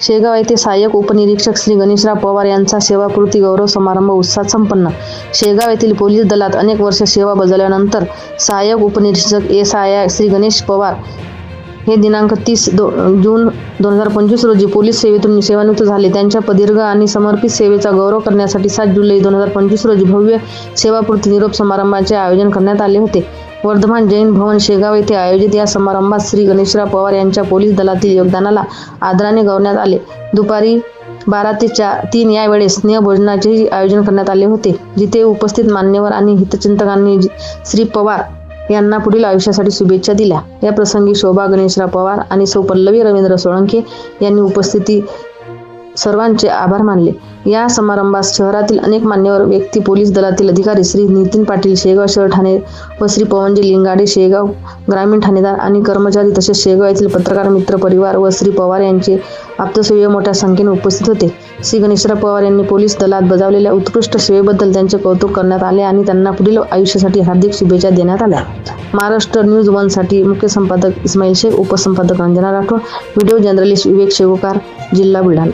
शेगाव येथे सहाय्यक उपनिरीक्षक श्री गणेशराव पवार यांचा सेवापूर्ती गौरव समारंभ उत्साहात संपन्न. शेगाव येथील पोलीस दलात अनेक वर्ष सेवा बजावल्यानंतर सहाय्यक उपनिरीक्षक एस आय श्री गणेश पवार हे दिनांक तीस दो जून दोन हजार पंचवीस रोजी पोलीस सेवेतून सेवानिवृत्त झाले. त्यांच्या प्रदीर्घ आणि समर्पित सेवेचा गौरव करण्यासाठी सात जुलै दोन हजार पंचवीस रोजी भव्य सेवापूर्ती निरोप समारंभाचे आयोजन करण्यात आले होते. वर्धमान जैन भवन शेगाव येथे आयोजित या समारंभात श्री गणेशराव पवार यांच्या पोलीस दलातील योगदानाला आदराने गौरवण्यात आले. दुपारी बारा ते चार तीन या वेळेस स्नेहभोजनाचेही आयोजन करण्यात आले होते जिथे उपस्थित मान्यवर आणि हितचिंतकांनी श्री पवार यांना पुढील आयुष्यासाठी शुभेच्छा दिल्या. या प्रसंगी शोभा गणेशराव पवार आणि सौ पल्लवी रवींद्र सोळंके यांनी उपस्थिती सर्वांचे आभार मानले. या समारंभात शहरातील अनेक मान्यवर व्यक्ती पोलीस दलातील अधिकारी श्री नितीन पाटील शेगाव शहर ठाणे व श्री पवनजी लिंगाडे शेगाव ग्रामीण ठाणेदार आणि कर्मचारी तसेच शेगाव येथील पत्रकार मित्र परिवार व श्री पवार यांचे आप्तसेवीय मोठ्या संख्येने उपस्थित होते. श्री गणेशराव पवार यांनी पोलीस दलात बजावलेल्या उत्कृष्ट सेवेबद्दल त्यांचे कौतुक करण्यात आले आणि त्यांना पुढील आयुष्यासाठी हार्दिक शुभेच्छा देण्यात आल्या. महाराष्ट्र न्यूज वनसाठी मुख्य संपादक इस्माईल शेख उपसंपादक रंजना राठोड व्हिडिओ जर्नलिस्ट विवेक शेगोकार जिल्हा बुलढाणा.